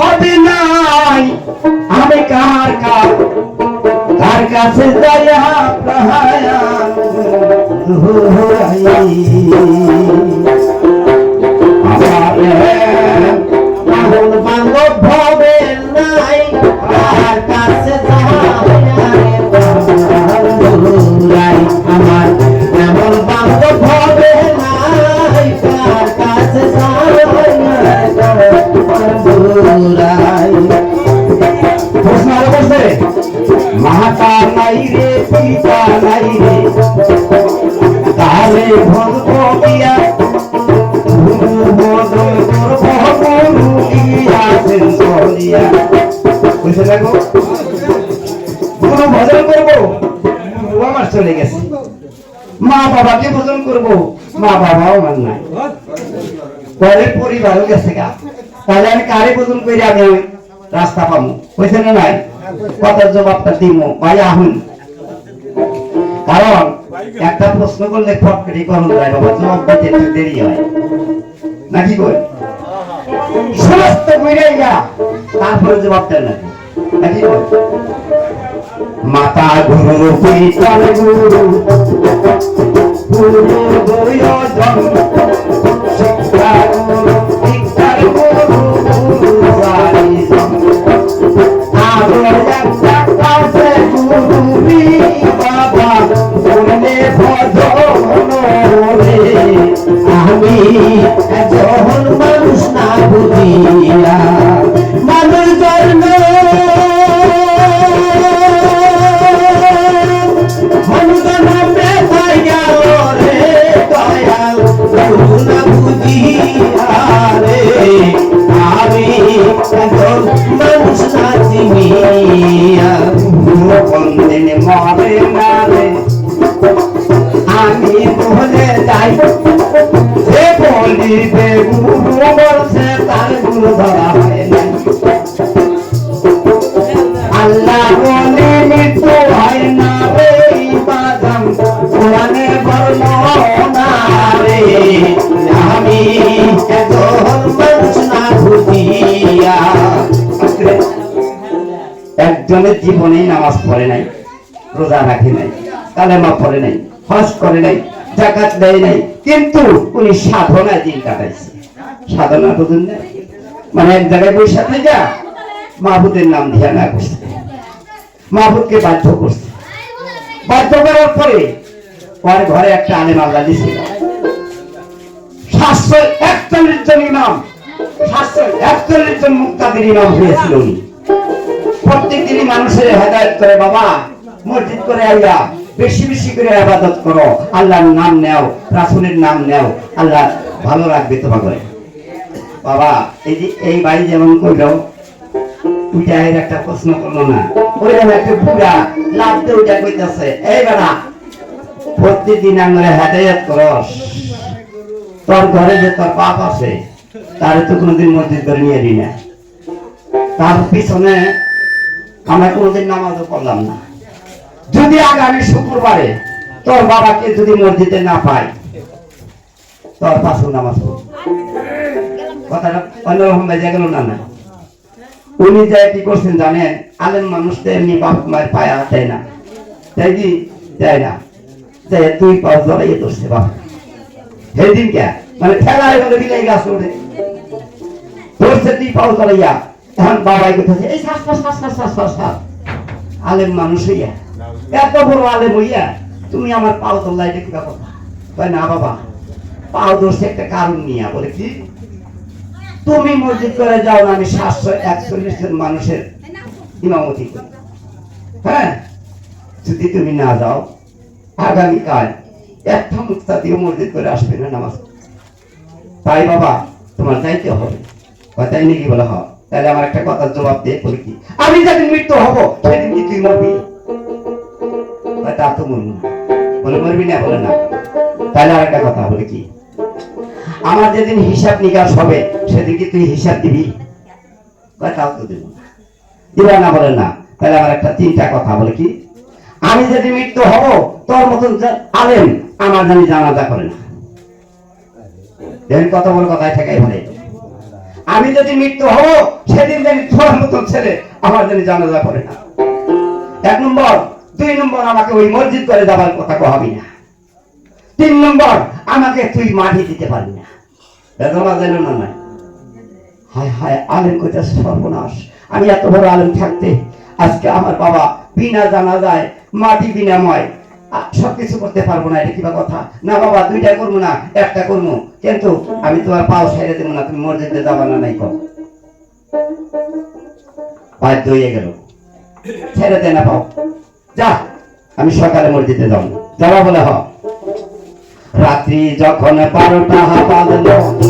হবে নাই। আমি কার কার? কার কাছে যাইয়া প্রহায়ান গুরু ভজন করব? আমার চলে গেছে। মা বাবাকে করব। মা নাই। গেছে গা। তাহলে আমি কারে আমি? রাস্তা পাবো বুঝছে না নাই? কথার জবাবটা দিব ভাই, আহুন। কারণ একটা প্রশ্ন করলে ফটকরি যায় বাবা। জবাব দিতে একটু দেরি হয়। নাকি কই? সমস্ত কইরাই তারপরে জবাবটা নাকি মাতা গুরু পিতা গুরু গুরু দুর্যোধন শিক্ষা গুরু শিক্ষার গুরু গুরু আরও একটা কাছে গুরুরি একজনের জীবনেই নামাজ পড়ে নাই, রোজা রাখে নাই, কালেমা পড়ে নাই, হজ করে নাই, জাকাত দেয় নাই, কিন্তু উনি সাধনায় দিন কাটাইছে। সাধনা বুঝুন না মানে এক জায়গায় বসে থেকে মাহবুদের নাম ধ্যান করছে। মাহবুদকে বাধ্য করছে। বাধ্য করার পরে ওর ঘরে একটা আলেম আল্লাহ দিছিল। সাতশো একচল্লিশ জন ইমাম, সাতশো একচল্লিশ জন মুক্তাদের ইমাম হয়েছিল উনি। প্রত্যেক দিনই মানুষের হেদায়ত করে, বাবা, মসজিদ করে আইয়া বেশি বেশি করে আবাদত করো। আল্লাহর নাম নেও, রাসুলের নাম নেও, আল্লাহ ভালো রাখবে তোমাকে। বাবা, এই যে, এই বাড়ি যেমন এর একটা প্রশ্ন করল না। ওই একটা লাভ উইটা কইতাছে, এই বেড়া প্রতিদিন আমরা তোর ঘরে যে তোর আছে, তারে তো কোনোদিন মসজিদ করে নিয়ে না। তার পিছনে আমরা কোনোদিন নামাজও পড়লাম না। যদি আগামী শুক্রবারে তোর বাবাকে যদি মসজিদে না পাই, তোর পাশে নামাজ কথাটা অন্যরকম গেল না উনি যে কি করছেন জানেন? আলেম মানুষদের এমনি বাপ মায়ের পায়া দেয় না। তাই কি? দেয় না। যে তুই পাও জড়াইয়ে ধরছে বাপ। সেদিন কে মানে ঠেলায় বলে বিলাই গাছ ওঠে। ধরছে তুই পাও জড়াইয়া। এখন বাবাই কোথায় এই শ্বাস শ্বাস শ্বাস শ্বাস শ্বাস শ্বাস শ্বাস আলেম মানুষ হইয়া, এত বড় আলেম হইয়া, তুমি আমার পাও তোল্লাই দেখি কথা কয়, না বাবা, পাও ধরছে একটা কারণ নিয়ে। বলে, কি? তুমি মসজিদ করে যাও না, আমি সাতশো একচল্লিশ জন মানুষের ইমামতি করি। হ্যাঁ যদি তুমি না যাও, আগামীকাল একটা মুক্তা দিয়ে মসজিদ করে আসবে না নামাজ। তাই বাবা, তোমার যাইতে হবে। কথাই নাকি বলে, হয়। তাহলে আমার একটা কথার জবাব দিয়ে বলি আমি যেদিন মৃত্যু হব, সেদিন কি তুই মরবি? তা তো মরবি বলে মরবি না, বলে না। তাহলে আর একটা কথা, বলে কি? আমার যেদিন হিসাব নিকাশ হবে, সেদিন কি তুই হিসাব দিবি? তাও তো দেব দিবা না, বলে না। তাহলে আমার একটা তিনটা কথা, বলে কি? আমি যদি মৃত্যু হব, তোর মতন আলেন আমার জানি জানাজা করে না। দেখেন কত বড় কথায় ঠেকাই বলে। আমি যদি মৃত্যু হব, সেদিন যেন কোন ছেলে আমার জন্য জানাজা করে না। এক নম্বর, দুই নম্বর, আমাকে ওই মসজিদ করে যাবার কথা কহাবি না। তিন নম্বর, আমাকে তুই মাটি দিতে পারবি না। বেদনা যেন না নাই? হায় হায়, আলেম কোথায় সর্বনাশ। আমি এত বড় আলেম থাকতে, আজকে আমার বাবা বিনা জানা যায় মাটি বিনাময় আ- সবকিছু করতে পারব না, এটা কিবা কথা? না বাবা দুইটা করব না, একটা করব। কিন্তু আমি তোমার পাও ছেড়ে দেবো না, তুমি মসজিদে যাবা না, নাই কর বাধ্য হয়ে গেল। ছেড়ে দে না পাও। যা, আমি সকালে মসজিদে যাব। যাবা বলে হ। রাত্রি যখন বারোটা বাজলো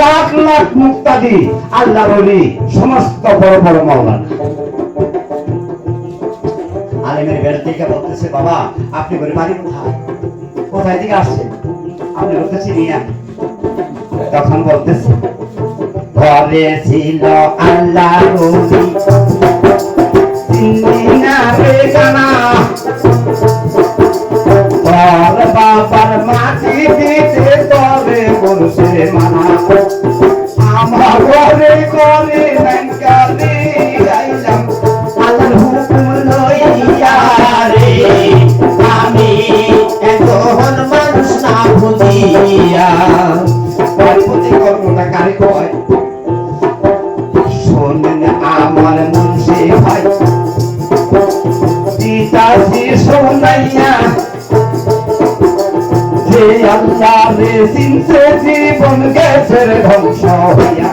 লাখ লাখ মুক্তাদি, আল্লাহ বলি, সমস্ত বড় বড় মাওলানা আলেমের বেড় থেকে বলতেছে, বাবা, আপনি বলে বাড়ি কোথায়? কোথায় থেকে আসছেন? আপনি বলতেছি, নিয়ে তখন বলতেছে, ঘরে ছিল আল্লাহ আল্লাহ জীবন গেছে রে ধ্বংস হইয়া।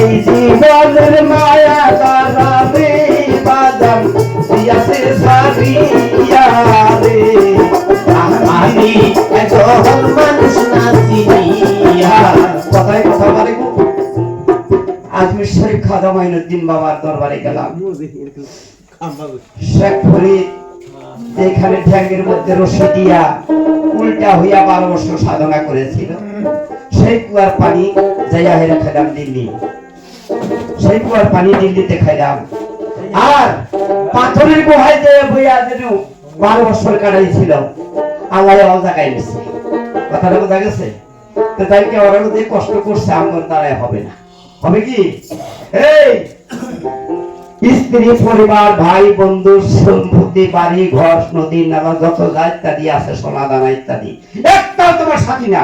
এই জীবনের মায়া দ্বারা রে বাদাম দিয়াছে সারিয়া রে। আমি এখন মানুষ না চিনিয়া। কথায় কথা বলে আজমির শরীফ খাদা মাইনুদ্দিন বাবার দরবারে গেলাম। শেখ ফরিদ যেখানে ঠ্যাঙ্গের মধ্যে রশি দিয়া উল্টা হইয়া বারো বছর সাধনা করেছিল। সেই কুয়ার পানি যাইয়া হেরা খাইলাম দিল্লি। সেই কুয়ার পানি দিল্লিতে খাইলাম। আর পাথরের গুহায় যে বইয়া যেন বারো বছর কাটাইছিল, আল্লাহ অল জায়গায় নিচ্ছে কথাটা বোঝা গেছে? তো তাইকে ওরা যে কষ্ট করছে আমার দ্বারাই হবে না। হবে কি? এই! স্ত্রী, পরিবার, ভাই, বন্ধু, সম্পত্তি, বাড়ি, ঘর, নদী, নালা, যত যা ইত্যাদি আছে, সোনা, দানা ইত্যাদি। একটাও তোমার সাথী না।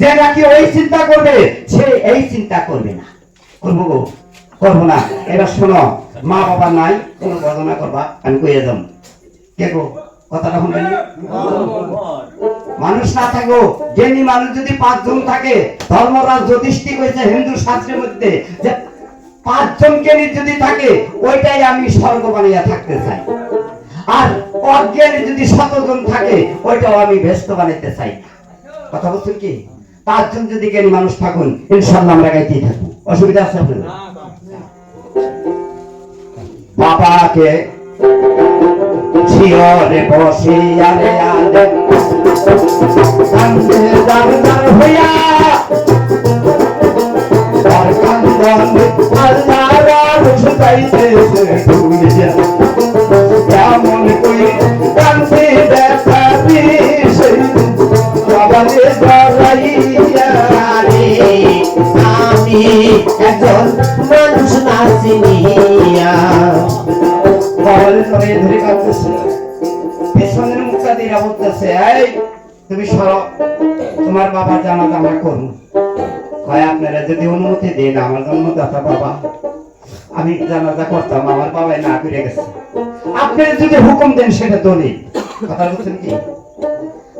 যে নাকি ওই চিন্তা করবে, সে এই চিন্তা করবে না। করব গো, করব না। এবার শোনো, মা বাবা নাই, কোনো বর্ণনা করবা, আমি কইয়ে যাম কে গো? কথাটা শুনবেন মানুষ না থাকো, জ্ঞানী মানুষ যদি পাঁচজন থাকে, ধর্মরাজ জ্যোতিষ্ঠিক হয়েছে হিন্দু শাস্ত্রের মধ্যে যে পাঁচজন জ্ঞানী যদি থাকে, ওইটাই আমি স্বর্গ বানিয়ে থাকতে চাই। আর অজ্ঞানী যদি শতজন থাকে, ওইটাও আমি ব্যস্ত বানাইতে চাই। কথা বলছেন কি? পাঁচজন যদি জ্ঞানী মানুষ থাকুন, ইনশাল্লাহ আমরা গাইতেই থাকব। অসুবিধা আছে আপনাদের? বাবাকে শিয়রে বসিয়া রে আলে কান্দে দার দার হইয়া, তার কান্দন আরশ গাইতেছে কেমন কই কান্দে দেখা বাবারে জড়াইয়া আমি একজন মানুষ নাচিনিয়া। বল করে ধরে তুমি তোমার বাবা জানাতে আমরা করুন। কয়, আপনারা যদি অনুমতি দেন, আমার জন্মদাতা বাবা আমি জানাজা করতাম, আমার বাবাই না করে গেছে। আপনারা যদি হুকুম দেন, সেটা দলিল কথা বলছেন কি?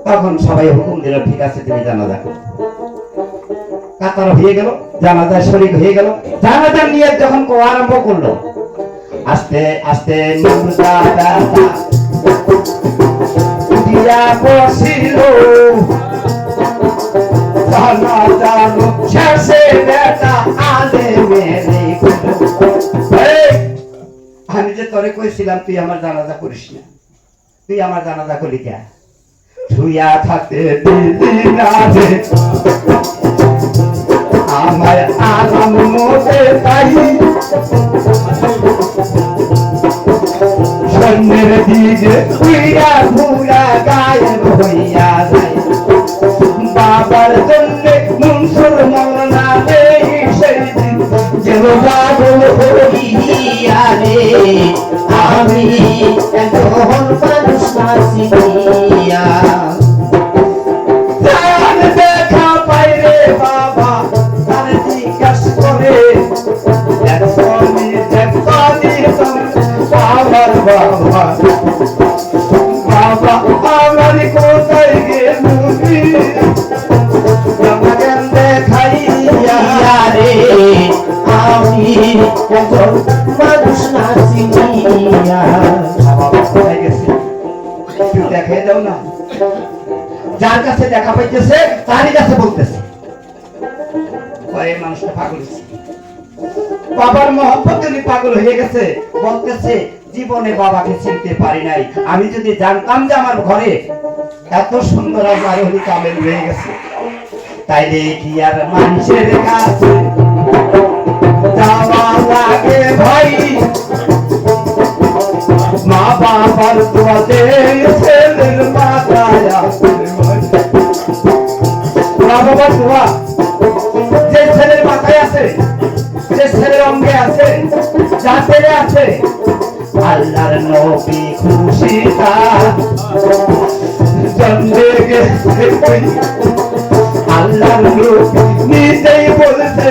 তখন সবাই হুকুম দিল, ঠিক আছে, তুমি জানাজা করো। কাতার হয়ে গেল, জানাজা শরীর হয়ে গেল। জানাজা নিয়ে যখন আরম্ভ করল, আস্তে আস্তে উঠিয়া বসিল। জানা শেষে বেটা আলে মেরে আমি যে তোরে কইছিলাম, তুই আমার জানাজা করিস না। তুই আমার জানাজা করলি কে? শুইয়া থাকতে দিলি না রে আমার আরাম মোটে তাই সন্ধ্যের দিকে উইয়া ঘুরা গায়েব হইয়া যায় বাবার জন্য মুনসুর মৌলানা আমি একজন মানুষ নাচিনিয়া জান দেখা পাইরে বাবা তার জিজ্ঞাস করে বাবার বাবা বাবা যার কাছে দেখা পাইতেছে তারই কাছে বলতেছে মানুষটা পাগল বাবার মহব্বতে পাগল হয়ে গেছে, বলতেছে জীবনে বাবাকে চিনতে পারি নাই আমি যদি জানতাম যে আমার ঘরে এত সুন্দর আমার রয়ে গেছে? তাইলে কি আর মানুষের কাছে যাওয়া লাগে ভাই মা বাবার দোয়া, যে ছেলের মাথায় আছে, যে ছেলের অঙ্গে আছে, যা ছেলে আছে, আল্লাহর নবী খুশি আল্লাহর নিজেই বলছে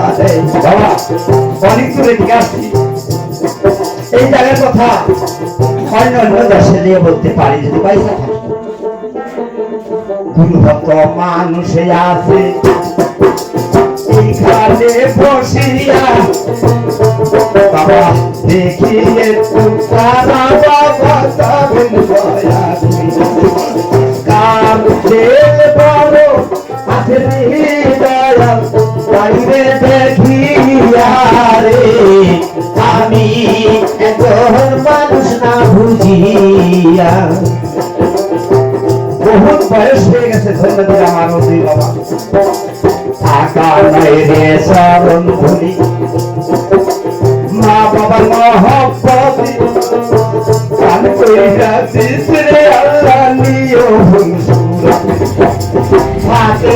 বাবা, অনেক দূরে দিকে আসছি। এই জায়গার কথা অন্য অন্য দেশে দিয়ে বলতে পারি, যদি পয়সা থাকে। গুরুভক্ত মানুষে আছে, এইখানে বসিয়া বাবা দেখি একটু তারা বাবা যাবেন দয়া কার যে বড় আছে দয়াল বাইরে দেখিয়া রে, আমি একজন মানুষ না বুঝিয়া। বহুত বয়স হয়ে গেছে, ধন্যবাদ আমার নদী বাবা। থাকা নাই রে চরণ ধুলি। মা বাবার মহব্বতি কান কইরা দিস রে আল্লাহ নিও হুনসুরা হাতে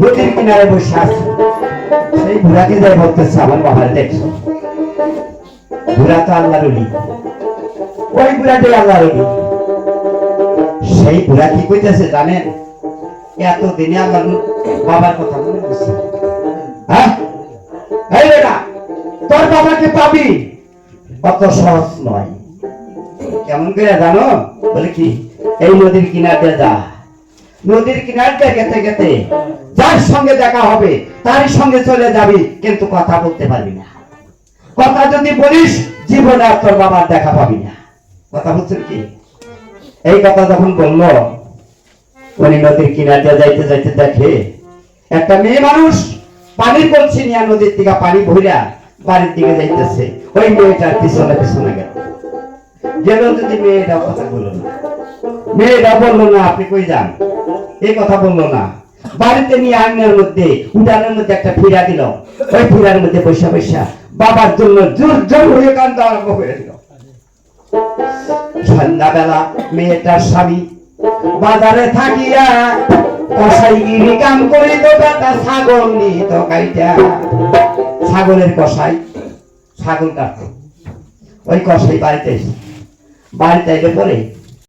নদীর কিনারে বসে আছে। সেই বুড়াকে যাই বলতেছে, আমার দেখছ? বুড়া তো আল্লাহ রলি ওই বুড়াটাই আল্লাহ রলি সেই বুড়া কি কইতেছে জানেন? এত দিনে আমার বাবার কথা মনে করছে হ্যাঁ? বেটা, তোর বাবাকে পাবি? অত সহজ নয়। কেমন করে জানো? বলে কি, এই নদীর কিনারে যা। নদীর কিনারটা গেতে গেতে যার সঙ্গে দেখা হবে, তারই সঙ্গে চলে যাবি, কিন্তু কথা বলতে পারবি না। কথা যদি বলিস, জীবনে আর তোর বাবার দেখা পাবি না। কথা বলছেন কি? এই কথা যখন বলল, উনি নদীর কিনারে যাইতে যাইতে দেখে, একটা মেয়ে মানুষ পানির কলসি নিয়ে নদীর দিকে পানি ভইরা বাড়ির দিকে যাইতেছে। ওই মেয়েটার পিছনে পিছনে গেল। গেল যদি মেয়েটা কথা বলল না। মেয়েটা বলল, না, আপনি কই যান? এই কথা বলল না। বাড়িতে নিয়ে আঙনের মধ্যে উঠানের মধ্যে একটা ফিরা দিল। ওই ফিরার মধ্যে পয়সা পয়সা বাবার জন্য জোর জোর হয়ে কান্দা আরম্ভ করে দিল। সন্ধ্যাবেলা মেয়েটার স্বামী বাজারে থাকিয়া কসাইগিরি কাম করি তো ছাগল নি তো কাইটা ছাগলের কষাই ছাগল কাটতো। ওই কষাই বাড়িতে বাড়িতে এলে পরে